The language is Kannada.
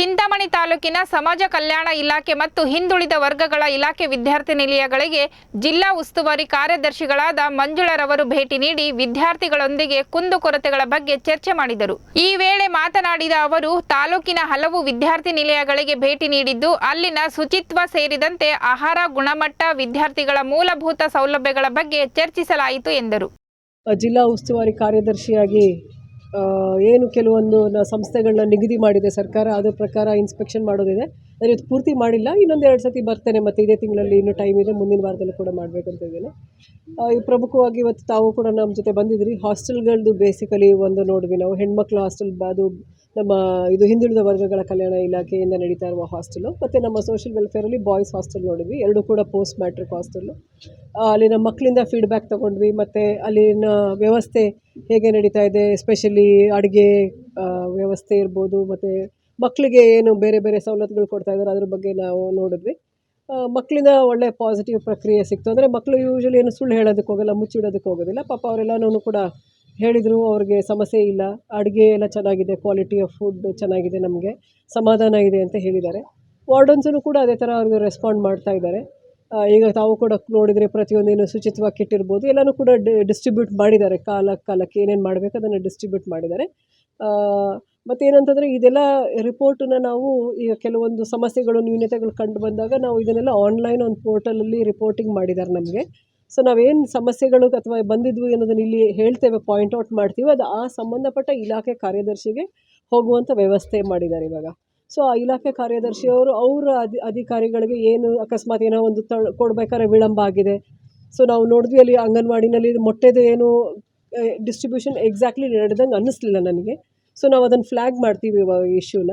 ಚಿಂತಾಮಣಿ ತಾಲೂಕಿನ ಸಮಾಜ ಕಲ್ಯಾಣ ಇಲಾಖೆ ಮತ್ತು ಹಿಂದುಳಿದ ವರ್ಗಗಳ ಇಲಾಖೆ ವಿದ್ಯಾರ್ಥಿ ನಿಲಯಗಳಿಗೆ ಜಿಲ್ಲಾ ಉಸ್ತುವಾರಿ ಕಾರ್ಯದರ್ಶಿಗಳಾದ ಮಂಜುಳರವರು ಭೇಟಿ ನೀಡಿ ವಿದ್ಯಾರ್ಥಿಗಳೊಂದಿಗೆ ಕುಂದುಕೊರತೆಗಳ ಬಗ್ಗೆ ಚರ್ಚೆ ಮಾಡಿದರು. ಈ ವೇಳೆ ಮಾತನಾಡಿದ ಅವರು, ತಾಲೂಕಿನ ಹಲವು ವಿದ್ಯಾರ್ಥಿ ನಿಲಯಗಳಿಗೆ ಭೇಟಿ ನೀಡಿದ್ದು, ಅಲ್ಲಿನ ಶುಚಿತ್ವ ಸೇರಿದಂತೆ ಆಹಾರ, ಗುಣಮಟ್ಟ, ವಿದ್ಯಾರ್ಥಿಗಳ ಮೂಲಭೂತ ಸೌಲಭ್ಯಗಳ ಬಗ್ಗೆ ಚರ್ಚಿಸಲಾಯಿತು ಎಂದರು. ಜಿಲ್ಲಾ ಉಸ್ತುವಾರಿ ಕಾರ್ಯದರ್ಶಿಯಾಗಿ ಏನು ಕೆಲವೊಂದು ಸಂಸ್ಥೆಗಳನ್ನ ನಿಗದಿ ಮಾಡಿದೆ ಸರ್ಕಾರ, ಅದ್ರ ಪ್ರಕಾರ ಇನ್ಸ್ಪೆಕ್ಷನ್ ಮಾಡೋದಿದೆ. ಆದರೆ ಇದು ಪೂರ್ತಿ ಮಾಡಿಲ್ಲ, ಇನ್ನೊಂದು ಎರಡು ಸತಿ ಬರ್ತೇನೆ ಮತ್ತು ಇದೇ ತಿಂಗಳಲ್ಲಿ ಇನ್ನೂ ಟೈಮ್ ಇದೆ, ಮುಂದಿನ ವಾರದಲ್ಲೂ ಕೂಡ ಮಾಡಬೇಕಂತ ಇದ್ದೇನೆ. ಈ ಪ್ರಮುಖವಾಗಿ ಇವತ್ತು ತಾವು ಕೂಡ ನಮ್ಮ ಜೊತೆ ಬಂದಿದ್ರಿ. ಹಾಸ್ಟೆಲ್ಗಳದ್ದು ಬೇಸಿಕಲಿ ಒಂದು ನೋಡಿದ್ವಿ ನಾವು, ಹೆಣ್ಮಕ್ಳು ಹಾಸ್ಟೆಲ್ ಅದು ನಮ್ಮ ಇದು ಹಿಂದುಳಿದ ವರ್ಗಗಳ ಕಲ್ಯಾಣ ಇಲಾಖೆಯಿಂದ ನಡೀತಾ ಇರುವ ಹಾಸ್ಟೆಲು, ಮತ್ತು ನಮ್ಮ ಸೋಷಿಯಲ್ ವೆಲ್ಫೇರಲ್ಲಿ ಬಾಯ್ಸ್ ಹಾಸ್ಟೆಲ್ ನೋಡಿದ್ವಿ. ಎರಡೂ ಕೂಡ ಪೋಸ್ಟ್ ಮ್ಯಾಟ್ರಿಕ್ ಹಾಸ್ಟೆಲು ಅಲ್ಲಿನ ಮಕ್ಕಳಿಂದ ಫೀಡ್ಬ್ಯಾಕ್ ತೊಗೊಂಡ್ವಿ, ಮತ್ತು ಅಲ್ಲಿನ ವ್ಯವಸ್ಥೆ ಹೇಗೆ ನಡೀತಾ ಇದೆ ಎಸ್ಪೆಷಲಿ ಅಡುಗೆ ವ್ಯವಸ್ಥೆ ಇರ್ಬೋದು, ಮತ್ತು ಮಕ್ಕಳಿಗೆ ಏನು ಬೇರೆ ಬೇರೆ ಸವಲತ್ತುಗಳು ಕೊಡ್ತಾ ಇದ್ದಾರೆ, ಅದ್ರ ಬಗ್ಗೆ ನಾವು ನೋಡಿದ್ವಿ. ಮಕ್ಕಳಿಂದ ಒಳ್ಳೆ ಪಾಸಿಟಿವ್ ಪ್ರಕ್ರಿಯೆ ಸಿಕ್ತು. ಅಂದರೆ ಮಕ್ಕಳು ಯೂಶ್ವಲಿ ಏನು ಸುಳ್ಳು ಹೇಳೋದಕ್ಕೆ ಹೋಗಲ್ಲ, ಮುಚ್ಚಿಡೋದಕ್ಕೆ ಹೋಗೋದಿಲ್ಲ. ಪಾಪ ಅವರೆಲ್ಲನೂ ಕೂಡ ಹೇಳಿದರು ಅವ್ರಿಗೆ ಸಮಸ್ಯೆ ಇಲ್ಲ, ಅಡುಗೆ ಎಲ್ಲ ಚೆನ್ನಾಗಿದೆ ಕ್ವಾಲಿಟಿ ಆಫ್ ಫುಡ್ ಚೆನ್ನಾಗಿದೆ ನಮಗೆ, ಸಮಾಧಾನ ಇದೆ ಅಂತ ಹೇಳಿದ್ದಾರೆ. ವಾರ್ಡನ್ಸೂ ಕೂಡ ಅದೇ ಥರ ಅವ್ರಿಗೆ ರೆಸ್ಪಾಂಡ್ ಮಾಡ್ತಾ ಇದ್ದಾರೆ. ಈಗ ತಾವು ಕೂಡ ನೋಡಿದರೆ ಪ್ರತಿಯೊಂದೇನು ಶುಚಿತ್ವಕ್ಕೆ ಇಟ್ಟಿರ್ಬೋದು, ಎಲ್ಲನೂ ಕೂಡ ಡಿಸ್ಟ್ರಿಬ್ಯೂಟ್ ಮಾಡಿದ್ದಾರೆ. ಕಾಲ, ಕಾಲಕ್ಕೆ ಏನೇನು ಮಾಡಬೇಕು ಅದನ್ನು ಡಿಸ್ಟ್ರಿಬ್ಯೂಟ್ ಮಾಡಿದ್ದಾರೆ. ಮತ್ತು ಏನಂತಂದರೆ ಇದೆಲ್ಲ ರಿಪೋರ್ಟನ್ನು ನಾವು ಈಗ ಕೆಲವೊಂದು ಸಮಸ್ಯೆಗಳು, ನ್ಯೂನತೆಗಳು ಕಂಡು ಬಂದಾಗ ನಾವು ಇದನ್ನೆಲ್ಲ ಆನ್ಲೈನ್ ಒಂದು ಪೋರ್ಟಲಲ್ಲಿ ರಿಪೋರ್ಟಿಂಗ್ ಮಾಡಿದ್ದಾರೆ ನಮಗೆ. ಸೊ ನಾವೇನು ಸಮಸ್ಯೆಗಳು ಅಥವಾ ಬಂದಿದ್ವು ಅನ್ನೋದನ್ನ ಇಲ್ಲಿ ಹೇಳ್ತೇವೆ ಪಾಯಿಂಟ್ ಔಟ್ ಮಾಡ್ತೀವಿ. ಅದು ಆ ಸಂಬಂಧಪಟ್ಟ ಇಲಾಖೆ ಕಾರ್ಯದರ್ಶಿಗೆ ಹೋಗುವಂಥ ವ್ಯವಸ್ಥೆ ಮಾಡಿದ್ದಾರೆ ಇವಾಗ. ಸೊ ಆ ಇಲಾಖೆ ಕಾರ್ಯದರ್ಶಿಯವರು ಅವರ ಅಧಿ, ಅಧಿಕಾರಿಗಳಿಗೆ ಏನು ಅಕಸ್ಮಾತ್ ಏನೋ ಒಂದು ತ ಕೊಡಬೇಕಾದ್ರೆ ವಿಳಂಬ ಆಗಿದೆ. ಸೊ ನಾವು ನೋಡಿದ್ವಿ ಅಲ್ಲಿ ಅಂಗನವಾಡಿನಲ್ಲಿ ಮೊಟ್ಟೆದು ಏನು ಡಿಸ್ಟ್ರಿಬ್ಯೂಷನ್ ಎಕ್ಸಾಕ್ಟ್ಲಿ ನಡೆದಂಗೆ ಅನ್ನಿಸ್ಲಿಲ್ಲ ನನಗೆ. ಸೊ ನಾವು ಅದನ್ನು ಫ್ಲ್ಯಾಗ್ ಮಾಡ್ತೀವಿ ಇವಾಗ ಇಶ್ಯೂನ